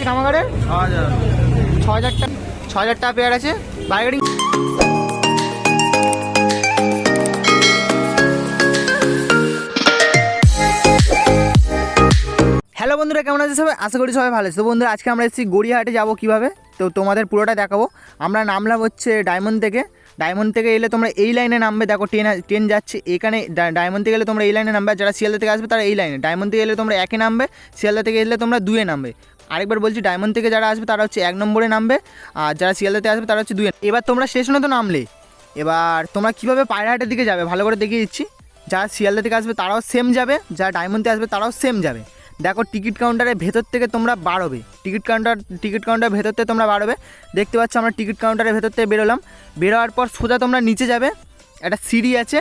আছে কামাগারের? ছ হাজার টাকা ছ হাজার টাকা পেয়ার আছে। বার্গেনিং হ্যালো বন্ধুরা, কেমন আছে সবাই? আশা করি সবাই ভালো আছে। তো বন্ধুরা, আজকে আমরা এসেছি গড়িয়াহাটে যাব কীভাবে? তো তোমাদের পুরোটা দেখাবো। আমরা নামলাম হচ্ছে ডায়মন্ড থেকে। ডায়মন্ড থেকে এলে তোমরা এই লাইনে নামবে। দেখো, ট্রেন ট্রেন যাচ্ছে এখানে। ডায়মন্ড থেকে এলে তোমরা এই লাইনে নামবে। যারা শিয়ালদা থেকে আসবে, তারা এই লাইনে। ডায়মন্ড থেকে এলে তোমরা একে নামবে। শিয়ালদা থেকে এলে তোমরা দুয়ে নামবে। আরেকবার বলছি ডায়মন্ড থেকে যারা আসবে তারা হচ্ছে এক নম্বরে নামবে, আর যারা শিয়ালদাতে আসবে তারা হচ্ছে দুয়ে এবার তোমরা স্টেশনে তো নামলে? এবার তোমরা কীভাবে পায়রাহাটের দিকে যাবে? ভালো করে দেখিয়ে দিচ্ছি। যারা শিয়ালদা থেকে আসবে তারাও সেম যাবে, যারা ডায়মন্ডে আসবে তারাও সেম যাবে। দেখো টিকিট কাউন্টারের ভেতর থেকে তোমরা বাড়বে। টিকিট কাউন্টার টিকিট কাউন্টারের ভেতর থেকে তোমরা বাড়বে। দেখতে পাচ্ছ আমরা টিকিট কাউন্টারের ভেতর থেকে বেরোলাম। বেরোয়ার পর সোজা তোমরা নিচে যাবে। একটা সিঁড়ি আছে।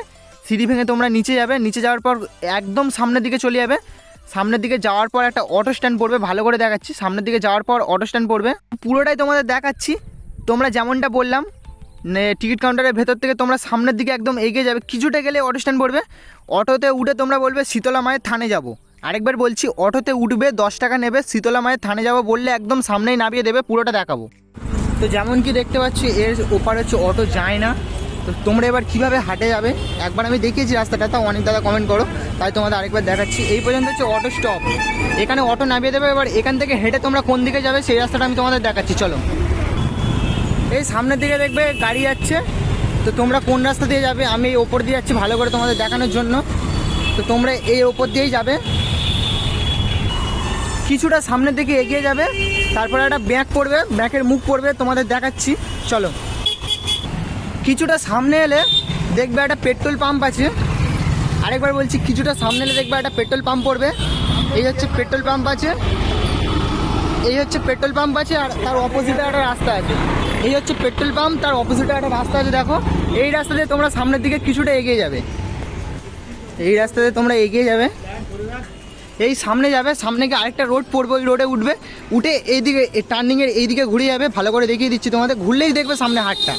সিঁড়ি ভেঙে তোমরা নিচে যাবে। নিচে যাওয়ার পর একদম সামনের দিকে চলে যাবে। সামনের দিকে যাওয়ার পর একটা অটো স্ট্যান্ড পড়বে, ভালো করে দেখাচ্ছি। সামনের দিকে যাওয়ার পর অটো স্ট্যান্ড পড়বে। পুরোটাই তোমাদের দেখাচ্ছি। তোমরা যেমনটা বললাম টিকিট কাউন্টারের ভেতর থেকে তোমরা সামনের দিকে একদম এগিয়ে যাবে। কিছুটা গেলে অটো স্ট্যান্ড পড়বে। অটোতে উঠে তোমরা বলবে, শীতলা মায়ের থানে যাব। আরেকবার বলছি অটোতে উঠবে, দশ টাকা নেবে, শীতলা মায়ের থানে যাব বললে একদম সামনেই নামিয়ে দেবে, পুরোটা দেখাবো। তো যেমন কি দেখতে পাচ্ছি, এর ওপার হচ্ছে অটো যায় না। তো তোমরা এবার কীভাবে হাটে যাবে? একবার আমি দেখিয়েছি রাস্তাটা তা অনেক দাদা কমেন্ট করো। তাই তোমাদের আরেকবার দেখাচ্ছি। এই পর্যন্ত হচ্ছে অটো স্টপ এখানে অটো নামিয়ে দেবে, এবার এখান থেকে হেঁটে তোমরা কোন দিকে যাবে সেই রাস্তাটা আমি তোমাদের দেখাচ্ছি। চলো। এই সামনের দিকে দেখবে গাড়ি যাচ্ছে। তো তোমরা কোন রাস্তা দিয়ে যাবে? আমি এই ওপর দিয়ে যাচ্ছি ভালো করে তোমাদের দেখানোর জন্য। তো তোমরা এই ওপর দিয়েই যাবে। কিছুটা সামনের দিকে এগিয়ে যাবে। তারপরে একটা ব্যাঁক পড়বে, ব্যাঁকের মুখ পড়বে, তোমাদের দেখাচ্ছি। চলো। কিছুটা সামনে এলে দেখবে একটা পেট্রোল পাম্প আছে। আরেকবার বলছি, কিছুটা সামনে এলে দেখবে একটা পেট্রোল পাম্প পড়বে। এই হচ্ছে পেট্রোল পাম্প আছে। এই হচ্ছে পেট্রোল পাম্প আছে আর তার অপোজিটে একটা রাস্তা আছে। এই হচ্ছে পেট্রোল পাম্প, তার অপোজিটে একটা রাস্তা আছে। দেখো, এই রাস্তা দিয়ে তোমরা সামনের দিকে কিছুটা এগিয়ে যাবে। এই রাস্তা দিয়ে তোমরা এগিয়ে যাবে। এই সামনে যাবে, সামনে গিয়ে আরেকটা রোড পড়বে, ওই রোডে উঠবে, উঠে এইদিকে টার্নিংয়ের এইদিকে ঘুরে যাবে, ভালো করে দেখিয়ে দিচ্ছি তোমাদের, ঘুরলেই দেখবে সামনে হাটটা।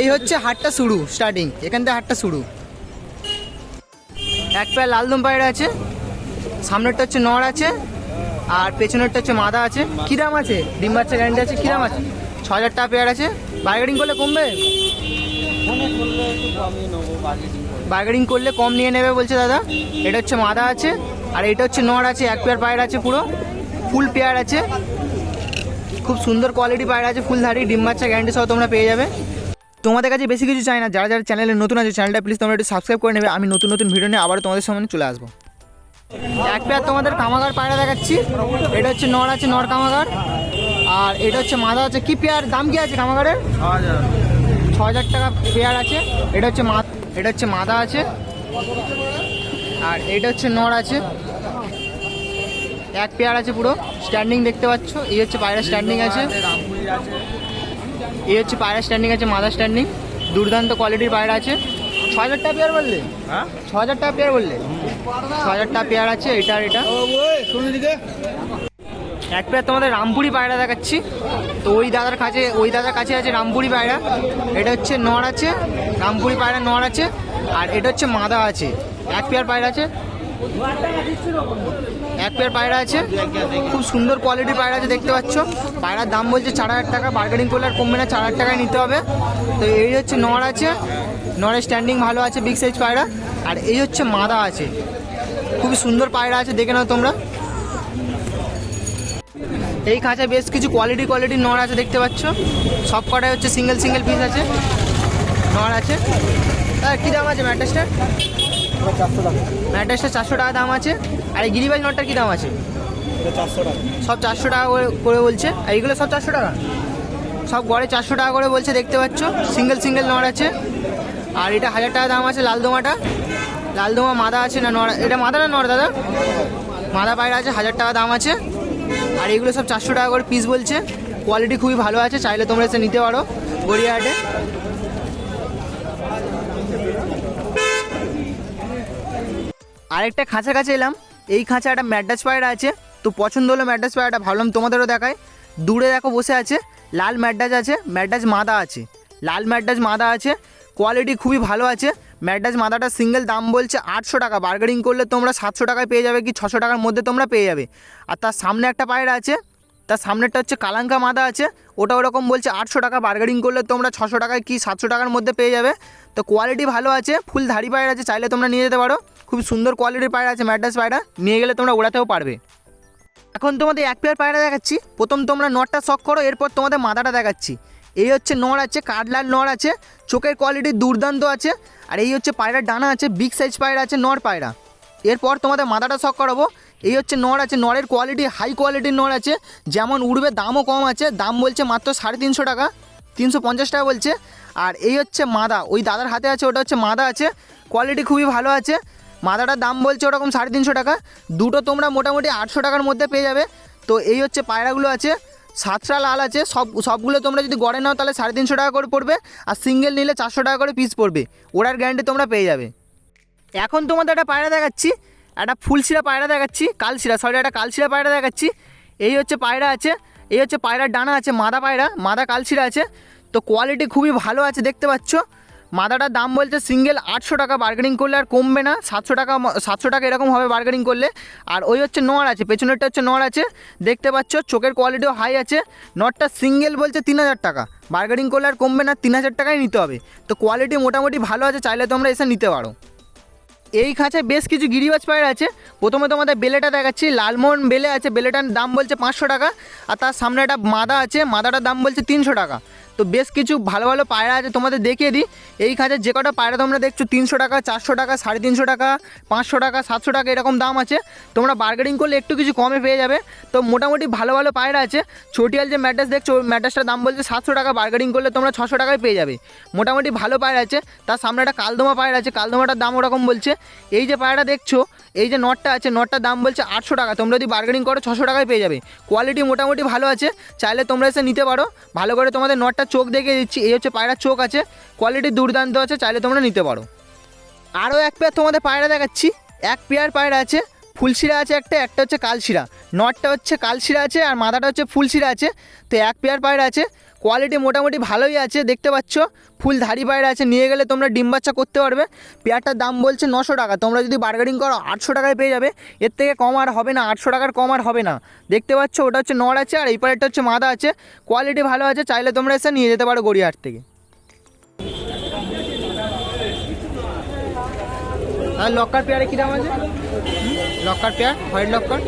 এই হচ্ছে হাটটা শুরু স্টার্টিং এখান থেকে হাটটা শুরু। এক পায়ে লালদম পায়রা আছে, সামনেরটা হচ্ছে নড় আছে, আর পেছনেরটা হচ্ছে মাদা আছে। কী দাম আছে? ডিম বাচ্চা গ্যারান্টি আছে, কী দাম আছে? ছ হাজার টাকা পেয়ার আছে। বার্গেনিং করলে কমবে? বার্গেনিং করলে কম নিয়ে নেবে বলছে দাদা। এটা হচ্ছে মাদা আছে আর এটা হচ্ছে নড় আছে এক পেয়ার পায়রা আছে পুরো ফুল পেয়ার আছে। খুব সুন্দর কোয়ালিটি পায়রা আছে ফুলধারি ডিম বাচ্চা গ্যারান্টি সহ তোমরা পেয়ে যাবে। তোমাদের কাছে বেশি কিছু চাই না যারা যারা চ্যানেলে নতুন আছে চ্যানেলটা প্লিজ তোমরা একটু সাবস্ক্রাইব করে নেবে। আমি নতুন নতুন ভিডিও নিয়ে আবার তোমাদের সামনে চলে আসব। এক পেয়ার তোমাদের কামাগার পায়রা দেখাচ্ছি। এটা হচ্ছে নড় আছে নর কামাগার। আর এটা হচ্ছে মাদা আছে কি পেয়ার দাম কি আছে কামাগারের? ছ হাজার। টাকা পেয়ার আছে। এটা হচ্ছে মা এটা হচ্ছে মাদা আছে। আর এটা হচ্ছে নড় আছে। এক পেয়ার আছে পুরো। স্ট্যান্ডিং দেখতে পাচ্ছ। এই হচ্ছে পায়রা স্ট্যান্ডিং আছে। এই হচ্ছে পায়রা স্ট্যান্ডিং আছে মাদার স্ট্যান্ডিং দুর্দান্ত কোয়ালিটির পায়রা আছে। ছ হাজার টাকা পেয়ার বললে? হ্যাঁ? ছ হাজার টাকা পেয়ার বললে? ছ হাজার টাকা পেয়ার আছে এটা আর এটা। এক পেয়ার তোমাদের রামপুরি পায়রা দেখাচ্ছি। তো ওই দাদার কাছে ওই দাদার কাছে আছে রামপুরি পায়রা। এটা হচ্ছে নড় আছে। রামপুরি পায়রা নড় আছে। আর এটা হচ্ছে মাদা আছে। এক পেয়ার পায়রা আছে। এক পেয়ার পায়রা আছে। খুব সুন্দর কোয়ালিটির পায়রা আছে, দেখতে পাচ্ছ। পায়রার দাম বলছে চার হাজার টাকা বার্গেনিং করলে আর কমবে না, চার হাজার টাকায় নিতে হবে। তো এই হচ্ছে নড় আছে। নড়ের স্ট্যান্ডিং ভালো আছে বিগ সাইজ পায়রা। আর এই হচ্ছে মাদা আছে। খুবই সুন্দর পায়রা আছে, দেখে নাও তোমরা। এই খাঁচায় বেশ কিছু কোয়ালিটি কোয়ালিটি নড় আছে, দেখতে পাচ্ছ। সব কটাই হচ্ছে সিঙ্গেল সিঙ্গেল পিস আছে। নড় আছে। কী দাম আছে ম্যাট্রেসটার ম্যাট্রেসটা চারশো টাকা। দাম আছে। আর এই গিরিবাজ নটটার কী দাম আছে? সব চারশো টাকা করে- করে বলছে। আর এইগুলো সব চারশো টাকা? সব গড়ে চারশো টাকা করে বলছে দেখতে পাচ্ছ? সিঙ্গেল সিঙ্গেল নড় আছে। আর এটা হাজার টাকা দাম আছে লালদোমাটা। লালদোমা মাদা আছে না নড়? এটা মাদা না নড় দাদা? মাদা পায়রা আছে হাজার টাকা দাম আছে। আর এগুলো সব চারশো টাকা করে পিস বলছে। কোয়ালিটি খুবই ভালো আছে চাইলে তোমরা এসে নিতে পারো। গড়িয়াহাটে। আরেকটা খাঁচা কাছে এলাম। এই খাঁচা একটা ম্যাড্রাস পায়রা আছে। তো পছন্দ হলো ম্যাড্রাস পায়রাটা ভাবলাম তোমাদেরও দেখায় দূরে দেখো বসে আছে, লাল ম্যাড্রাস আছে ম্যাড্রাস মাদা আছে। লাল ম্যাড্রাস মাদা আছে কোয়ালিটি খুবই ভালো আছে। ম্যাড্রাস মাদাটা সিঙ্গেল দাম বলছে আটশো টাকা। বার্গেনিং করলে তোমরা সাতশো টাকায় পেয়ে যাবে কি ছশো টাকার মধ্যে তোমরা পেয়ে যাবে। আর তার সামনে একটা পায়রা আছে তার সামনেরটা হচ্ছে কালাঙ্কা মাদা আছে, ওটা ওরকম বলছে আটশো টাকা বার্গেনিং করলে তোমরা ছশো টাকায় কি সাতশো টাকার মধ্যে পেয়ে যাবে। তো কোয়ালিটি ভালো আছে ফুল ধাড়ি পায়রা আছে, চাইলে তোমরা নিয়ে যেতে পারো। খুব সুন্দর কোয়ালিটির পায়রা আছে ম্যাড্রাস পায়রা নিয়ে গেলে তোমরা ওড়াতেও পারবে। এখন তোমাদের এক পেয়ার পায়রা দেখাচ্ছি, প্রথম তোমরা নটটা শখ করো, এরপর তোমাদের মাথাটা দেখাচ্ছি। এই হচ্ছে নড় আছে কাঠলাল নড় আছে, চোখের কোয়ালিটি দুর্দান্ত আছে, আর এই হচ্ছে পায়রার ডানা আছে বিগ সাইজ পায়রা আছে, নড় পায়রা। এরপর তোমাদের মাথাটা শখ করাবো এই হচ্ছে নড় আছে, নড়ের কোয়ালিটি হাই কোয়ালিটির নড় আছে। যেমন উড়বে, দামও কম আছে, দাম বলছে মাত্র সাড়ে তিনশো টাকা, তিনশো পঞ্চাশ টাকা বলছে। আর এই হচ্ছে মাদা, ওই দাদার হাতে আছে, ওটা হচ্ছে মাদা আছে কোয়ালিটি খুবই ভালো আছে। মাদাটার দাম বলছে ওরকম সাড়ে তিনশো টাকা, দুটো তোমরা মোটামুটি আটশো টাকার মধ্যে পেয়ে যাবে। তো এই হচ্ছে পায়রাগুলো আছে, সাতটা লাল আছে, সব, সবগুলো তোমরা যদি গড়ে নাও তাহলে সাড়ে তিনশো টাকা করে পড়বে, আর সিঙ্গেল নিলে চারশো টাকা করে পিস পড়বে, ওড়ার গ্যারান্টি তোমরা পেয়ে যাবে। এখন তোমাদের একটা পায়রা দেখাচ্ছি একটা ফুলশিরা পায়রা দেখাচ্ছি কালশিরা সরি একটা কালশিরা পায়রা দেখাচ্ছি। এই হচ্ছে পায়রা আছে, এই হচ্ছে পায়রার ডানা আছে, মাদা পায়রা, মাদা কালশিরা আছে। তো কোয়ালিটি খুবই ভালো আছে, দেখতে পাচ্ছ। মাদাটার দাম বলছে সিঙ্গেল আটশো টাকা বার্গেনিং করলে আর কমবে না, সাতশো টাকা সাতশো টাকা এরকম হবে বার্গেনিং করলে। আর ওই হচ্ছে নড় আছে, পেছনেরটা হচ্ছে নড় আছে, দেখতে পাচ্ছ, চোখের কোয়ালিটিও হাই আছে। নটটা সিঙ্গেল বলছে তিন হাজার টাকা বার্গেনিং করলে আর কমবে না, তিন হাজার টাকাই নিতে হবে। তো কোয়ালিটি মোটামুটি ভালো আছে, চাইলে তোমরা এসে নিতে পারো। এই খাঁচায় বেশ কিছু গিরিবাজ পায়রা আছে। প্রথমে তোমাদের বেলেটা দেখাচ্ছি, লালমোহন বেলে আছে, বেলেটার দাম বলছে পাঁচশো টাকা, আর তার সামনে একটা মাদা আছে, মাদাটার দাম বলছে তিনশো টাকা। তো বেশ কিছু ভালো ভালো পায়রা আছে, তোমাদের দেখিয়ে দিই। এই খাঁচায় যে কটা পায়রা তোমরা দেখছ, তিনশো টাকা, চারশো টাকা, সাড়ে তিনশো টাকা, পাঁচশো টাকা, সাতশো টাকা, এরকম দাম আছে। তোমরা বার্গেনিং করলে একটু কিছু কমে পেয়ে যাবে। তো মোটামুটি ভালো ভালো পায়রা আছে। ছোটিয়াল যে ম্যাট্রাস দেখছ, ওই ম্যাট্রাসটার দাম বলছে সাতশো টাকা বার্গেনিং করলে তোমরা ছশো টাকায় পেয়ে যাবে। মোটামুটি ভালো পায়রা আছে। তার সামনে একটা কালদমা পায়রা আছে। কালদমাটার দাম ওরকম বলছে। এই যে পায়রা দেখছ, এই যে নটটা আছে, নটটার দাম বলছে আটশো টাকা। তোমরা যদি বার্গেনিং করো, ছশো টাকায় পেয়ে যাবে। কোয়ালিটি মোটামুটি ভালো আছে। চাইলে তোমরা এসে নিতে পারো। ভালো করে তোমাদের নটটা চোখ দেখে দিচ্ছি, এই হচ্ছে পায়রার চোখ আছে কোয়ালিটি দুর্দান্ত আছে, চাইলে তোমরা নিতে পারো। আরও এক পেয়ার তোমাদের পায়রা দেখাচ্ছি, এক পেয়ার পায়রা আছে, ফুলশিরা আছে একটা একটা হচ্ছে কালশিরা। নটটা হচ্ছে কালশিরা আছে আর মাথাটা হচ্ছে ফুলশিরা আছে, তো এক পেয়ার পায়রা আছে কোয়ালিটি মোটামুটি ভালোই আছে, দেখতে পাচ্ছ? ফুল ধাড়ি পায়রা আছে, নিয়ে গেলে তোমরা ডিম বাচ্চা করতে পারবে। পেয়ারটার দাম বলছে নশো টাকা, তোমরা যদি বার্গেনিং করো, আটশো টাকায় পেয়ে যাবে। এর থেকে কম আর হবে না, আটশো টাকার কম আর হবে না। দেখতে পাচ্ছ, ওটা হচ্ছে নড় আছে, আর এই পাড়েরটা হচ্ছে মাদা আছে। কোয়ালিটি ভালো আছে, চাইলে তোমরা এসে নিয়ে যেতে পারো গড়িয়াহাট থেকে। আর লক্কার পেয়ারে কী দাম আছে? Lacquer pair, white lacquer?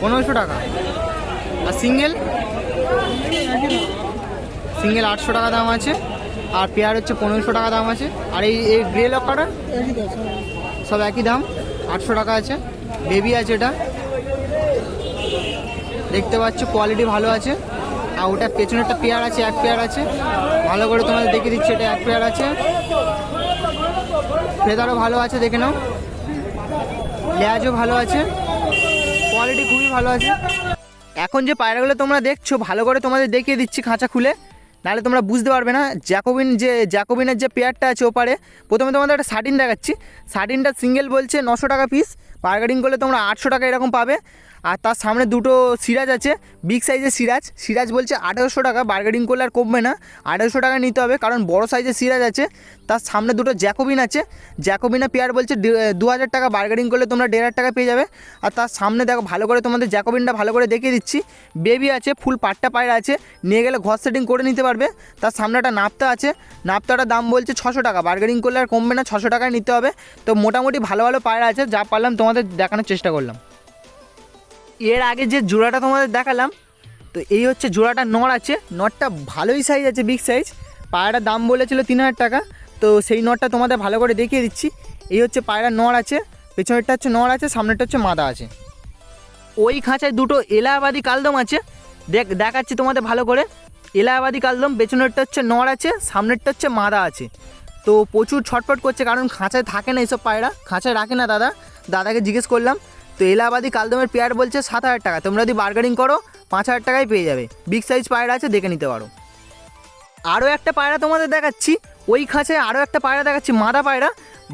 পনেরোশো টাকা। আর সিঙ্গেল? সিঙ্গেল আটশো টাকা দাম আছে, আর পেয়ার হচ্ছে পনেরোশো টাকা দাম আছে। আর এই এই গ্রে লক্কারটা সব একই দাম, আটশো টাকা আছে। বেবি আছে এটা। দেখতে পাচ্ছ, কোয়ালিটি ভালো আছে। আর ওটা পেছনে একটা পেয়ার আছে, এক পেয়ার আছে। ভালো করে তোমাদের দেখিয়ে দিচ্ছি, এটা এক পেয়ার আছে। ফেদারও ভালো আছে, দেখে নাও। লেয়াজও ভালো আছে। কোয়ালিটি খুবই ভালো আছে। এখন যে পায়রাগুলো তোমরা দেখছ, ভালো করে তোমাদের দেখিয়ে দিচ্ছি খাঁচা খুলে। নাহলে তোমরা বুঝতে পারবে না, জ্যাকোবিন যে, জ্যাকোবিনের যে পেয়ারটা আছে ওপারে, প্রথমে তোমাদের একটা সার্টিন দেখাচ্ছি। সার্টিনটা সিঙ্গেল বলছে নশো টাকা পিস বার্গেনিং করলে তোমরা আটশো টাকা এরকম পাবে। আর তার সামনে দুটো সিরাজ আছে বিগ সাইজের সিরাজ। সিরাজ বলছে আঠেরোশো টাকা বার্গেনিং করলে আর কমবে না। আঠেরোশো টাকা নিতে হবে, কারণ বড় সাইজের সিরাজ আছে। তার সামনে দুটো জ্যাকোবিন আছে। জ্যাকোবিনা পেয়ার বলছে দু হাজার টাকা বার্গেনিং করলে তোমরা দেড় হাজার টাকা পেয়ে যাবে। আর তার সামনে দেখো, ভালো করে তোমাদের জ্যাকোবিনটা ভালো করে দেখিয়ে দিচ্ছি। বেবি আছে ফুল পাট্টা পায়রা আছে। নিয়ে গেলে ঘর সেটিং করে নিতে পারবে। তার সামনে একটা নাপ্তা আছে। নাপ্তাটার দাম বলছে ছশো টাকা। বার্গেনিং করলে আর কমবে না, ছশো টাকায় নিতে হবে। তো মোটামুটি ভালো ভালো পায়রা আছে, যা পারলাম তোমাদের দেখানোর চেষ্টা করলাম। এর আগে যে জোড়াটা তোমাদের দেখালাম, তো এই হচ্ছে জোড়াটা নড় আছে। নটটা ভালোই সাইজ আছে বিগ সাইজ পায়রার দাম বলেছিল তিন হাজার টাকা। তো সেই নটটা তোমাদের ভালো করে দেখিয়ে দিচ্ছি। এই হচ্ছে পায়রার নড় আছে, পেছনেরটা হচ্ছে নড় আছে, সামনেরটা হচ্ছে মাদা আছে। ওই খাঁচায় দুটো এলাহাবাদি কালদম আছে। দেখ, দেখাচ্ছি তোমাদের ভালো করে। এলাহাবাদি কালদম, পেছনেরটা হচ্ছে নড় আছে, সামনেরটা হচ্ছে মাদা আছে। তো প্রচুর ছটফট করছে, কারণ খাঁচায় থাকে না এইসব পায়রা। খাঁচায় রাখে না দাদা। দাদাকে জিজ্ঞেস করলাম তো এলাহাবাদি কালদমের পেয়ার বলছে সাত হাজার টাকা। তোমরা যদি বার্গেনিং করো, পাঁচ হাজার টাকায় পেয়ে যাবে। বিগ সাইজ পায়রা আছে, দেখে নিতে পারো। আরও একটা পায়রা তোমাদের দেখাচ্ছি। ওই খাঁচে আরও একটা পায়রা দেখাচ্ছি, মাদা পায়রা।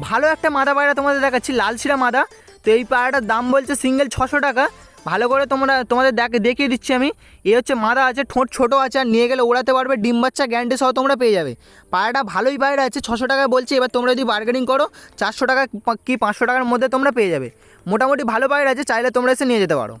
ভালো একটা মাদা পায়রা তোমাদের দেখাচ্ছি লালশিরা মাদা। তো এই পায়রাটার দাম বলছে সিঙ্গেল ছশো টাকা। ভালো করে তোমরা, তোমাদের দেখ- দেখিয়ে দিচ্ছি আমি। এ হচ্ছে মাদা আছে, ঠোঁট ছোটো আছে, আর নিয়ে গেলে ওড়াতে পারবে, ডিম বাচ্চা গ্যারান্টি সহ তোমরা পেয়ে যাবে। পায়রাটা ভালোই পায়রা আছে, ছশো টাকায় বলছি, এবার তোমরা যদি বার্গেনিং করো, চারশো টাকা কি পাঁচশো টাকার মধ্যে তোমরা পেয়ে যাবে। মোটামুটি ভালো পায়রা আছে, চাইলে তোমরা এসে নিয়ে যেতে পারো।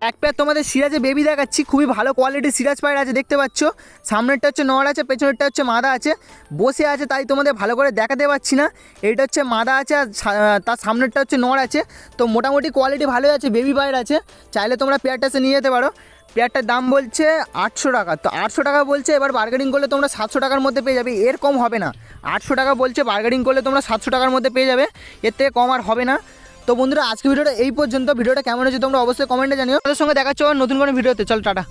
এক পেয়ার তোমাদের সিরাজে বেবি দেখাচ্ছি, খুবই ভালো কোয়ালিটির সিরাজ পায়ের আছে, দেখতে পাচ্ছ? সামনেরটা হচ্ছে নড় আছে, পেছনেরটা হচ্ছে মাদা আছে। বসে আছে তাই তোমাদের ভালো করে দেখাতে পাচ্ছি না। এইটা হচ্ছে মাদা আছে আর সা- তার সামনেরটা হচ্ছে নড় আছে। তো মোটামুটি কোয়ালিটি ভালোই আছে বেবি পায়ের আছে। চাইলে তোমরা পেয়ারটা এসে নিয়ে যেতে পারো। পেয়ারটার দাম বলছে আটশো টাকা। তো আটশো টাকা বলছে এবার বার্গেনিং করলে তোমরা সাতশো টাকার মধ্যে পেয়ে যাবে। এর কম হবে না। আটশো টাকা বলছে বার্গেনিং করলে তোমরা সাতশো টাকার মধ্যে পেয়ে যাবে। এর থেকে কম আর হবে না। তো বন্ধুরা আজকে ভিডিওটা এই পর্যন্ত। ভিডিওটা কেমন হয়েছে তোমরা অবশ্যই কমেন্টে জানিও। তাদের সঙ্গে দেখাচ্ছ নতুন কোনো ভিডিওতে। চল, টাটা।